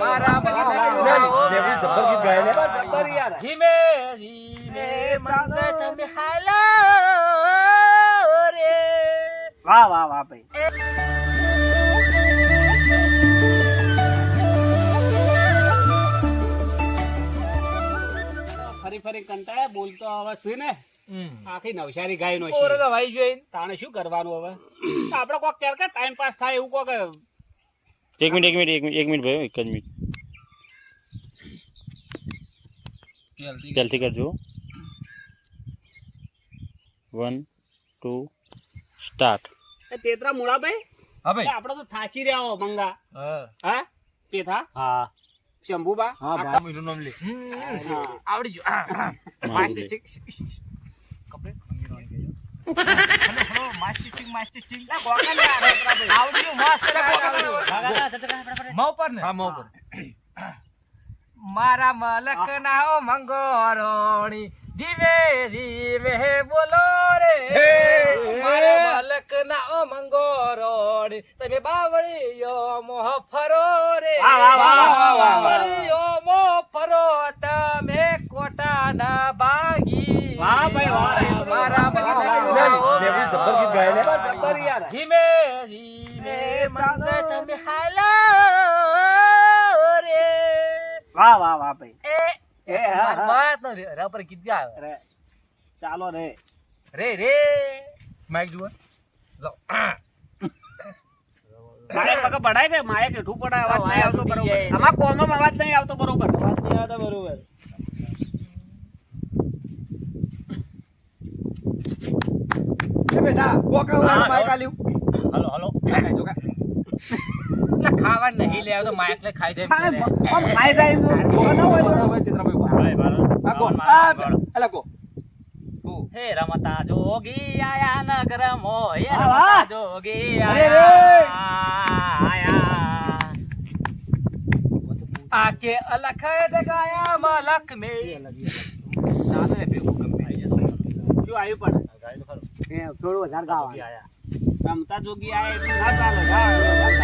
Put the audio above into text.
મારા લે, લેવું જબ્બર ગીત ગાય લે. જબ્બર યાર. ધીમે ધીમે તમે હાલો રે. વાહ વાહ વાહ ભાઈ. ફરી ફરી કંટાળ્યા બોલતો હવે શું ને? આખી નવસારી ગાય નો ઓરે તો ભાઈ જોઈ તાણે શું કરવાનું હવે? આપડે કોક ક્યારે કે ટાઈમ પાસ થાય એવું કોક એક મિનિટ એક મિનિટ એક મિનિટ એક મિનિટ ભાઈ એક જ મિનિટ. પહેલથી કરજો. વન ટુ સ્ટાર્ટ તેતરા મૂળાભાઈ હા ભાઈ. આપણે તો થાચી રહ્યા હો મંગા. હા. હા? પેથા? હા. શંભુબા? આખા મીઠું નામ લે. આવડી ગયું. હા, હા. માસ્ટર હેલો હેલો માસ્ટર ચીક માસ્ટર ચીક ગોકા ગયું મસ્ત માવ પર ને હા માવ પર મારા મલક ના ઓ મંગોરોણી ધીમે ધીમે બોલો રે મારે મલક ના ઓ મંગોરોણી તમે બાવળીઓ મોહ ફરો રે. બાવળીઓ મો ફરો તમે કોટા ના વાહ ભાઈ, વાહ. મારા મલક યાર. ધીમે ધીમે મંગ તમે હાલો વાહ વાહ વાહ ભાઈ. એ હા, હા. વાત ન રે રા પર ગીત ગાય અરે ચાલો રે. રે રે. માઈક જુઓ. લો. મારે પગ પડાય કે મારે કેઠું પડાય અવાજ નહીં આવતો બરોબર. આમાં કોનો અવાજ નહીં આવતો બરોબર. અવાજ નહીં આવતો બરોબર. એ બેટા ગોકા વાળા માઈક આલ્યું. Hello hello. જો કા ખાવા નહીં લે તો લે ખાઈ જાય આમ ખાઈ હોય તો. ચિત્રાભાઈ ભાઈ. હે રમતા જોગી આયા નગર મો વાહ. રમતા જોગી આયા આકે અલખ જગાયા મલક મે. ચાલે ભેગું ગમે. શું આવ્યું પણ? એ થોડું વધારે ગાવાનું રમતા જોગી આયા ના ચાલે.